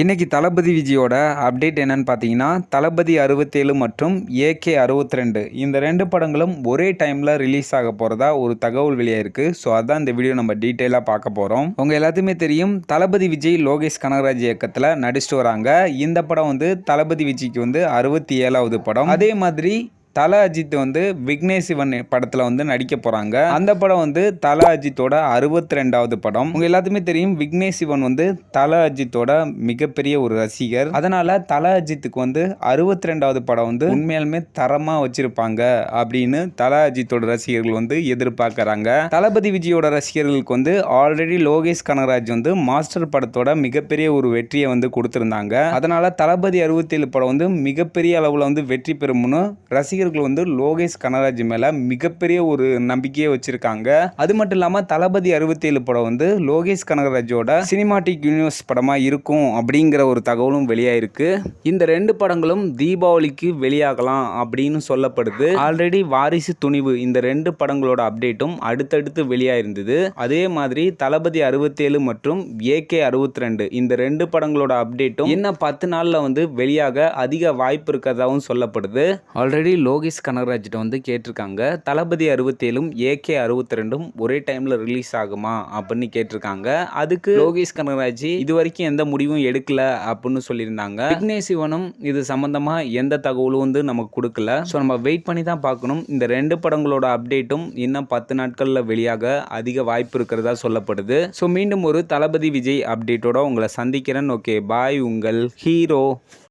இன்றைக்கி தளபதி விஜயோட அப்டேட் என்னன்னு பார்த்தீங்கன்னா தளபதி அறுபத்தேழு மற்றும் ஏகே அறுபத்தி ரெண்டு இந்த ரெண்டு படங்களும் ஒரே டைமில் ரிலீஸ் ஆக போகிறதா ஒரு தகவல் வெளியாயிருக்கு. ஸோ அதான் இந்த வீடியோ நம்ம டீட்டெயிலாக பார்க்க போகிறோம் உங்கள் எல்லாத்துக்குமே தெரியும் தளபதி விஜய் லோகேஷ் கனகராஜ் இயக்கத்தில் நடிச்சிட்டு வராங்க. இந்த படம் வந்து தளபதி விஜய்க்கு வந்து அறுபத்தி ஏழாவது படம். அதே மாதிரி தல அஜித் வந்து விக்னேஷ் சிவன் படத்தில் வந்து நடிக்க போகிறாங்க அந்த படம் வந்து தல அஜித்தோட அறுபத்தி ரெண்டாவது படம். உங்கள் எல்லாத்துக்குமே தெரியும் விக்னேஷ் சிவன் வந்து தல அஜித்தோட மிகப்பெரிய ஒரு ரசிகர். அதனால் தல அஜித்துக்கு வந்து அறுபத்தி ரெண்டாவது படம் வந்து உண்மையாலுமே தரமாக வச்சுருப்பாங்க அப்படின்னு தல அஜித்தோட ரசிகர்கள் வந்து எதிர்பார்க்குறாங்க. தளபதி விஜயோட ரசிகர்களுக்கு வந்து ஆல்ரெடி லோகேஷ் கனகராஜ் வந்து மாஸ்டர் படத்தோட மிகப்பெரிய ஒரு வெற்றியை வந்து கொடுத்துருந்தாங்க. அதனால் தளபதி அறுபத்தேழு படம் வந்து மிகப்பெரிய அளவில் வந்து வெற்றி பெறும்னு ரசிகர் ரசிகர்கள் வந்து லோகேஷ் கனராஜ் மேலே மிகப்பெரிய ஒரு நம்பிக்கையை வச்சுருக்காங்க. அது மட்டும் இல்லாமல் தளபதி அறுபத்தேழு படம் வந்து லோகேஷ் கனகராஜோட சினிமாட்டிக் யூனிவர்ஸ் படமாக இருக்கும் அப்படிங்கிற ஒரு தகவலும் வெளியாயிருக்கு. இந்த ரெண்டு படங்களும் தீபாவளிக்கு வெளியாகலாம் அப்படின்னு சொல்லப்படுது. ஆல்ரெடி வாரிசு துணிவு இந்த ரெண்டு படங்களோட அப்டேட்டும் அடுத்தடுத்து வெளியாயிருந்தது. அதே மாதிரி தளபதி அறுபத்தேழு மற்றும் ஏகே அறுபத்தி ரெண்டு இந்த ரெண்டு படங்களோட அப்டேட்டும் இன்னும் பத்து நாளில் வந்து வெளியாக அதிக வாய்ப்பு இருக்கிறதாவும் சொல்லப்படுது. ஆல்ரெடி லோ யோகேஷ் கனகராஜ்கிட்ட வந்து கேட்டிருக்காங்க தளபதி அறுபத்தேழும் ஏகே அறுபத்தி ரெண்டும் ஒரே டைமில் ரிலீஸ் ஆகுமா அப்படின்னு கேட்டிருக்காங்க. அதுக்கு யோகேஷ் கனகராஜ் இது வரைக்கும் எந்த முடிவும் எடுக்கல அப்படின்னு சொல்லியிருந்தாங்க. விக்னேஷ் சிவனும் இது சம்மந்தமாக எந்த தகவலும் வந்து நமக்கு கொடுக்கல. ஸோ நம்ம வெயிட் பண்ணி தான் பார்க்கணும். இந்த ரெண்டு படங்களோட அப்டேட்டும் இன்னும் பத்து நாட்களில் வெளியாக அதிக வாய்ப்பு இருக்கிறதா சொல்லப்படுது. ஸோ மீண்டும் ஒரு தளபதி விஜய் அப்டேட்டோட உங்களை சந்திக்கிறேன். ஓகே பாய் உங்கள் ஹீரோ.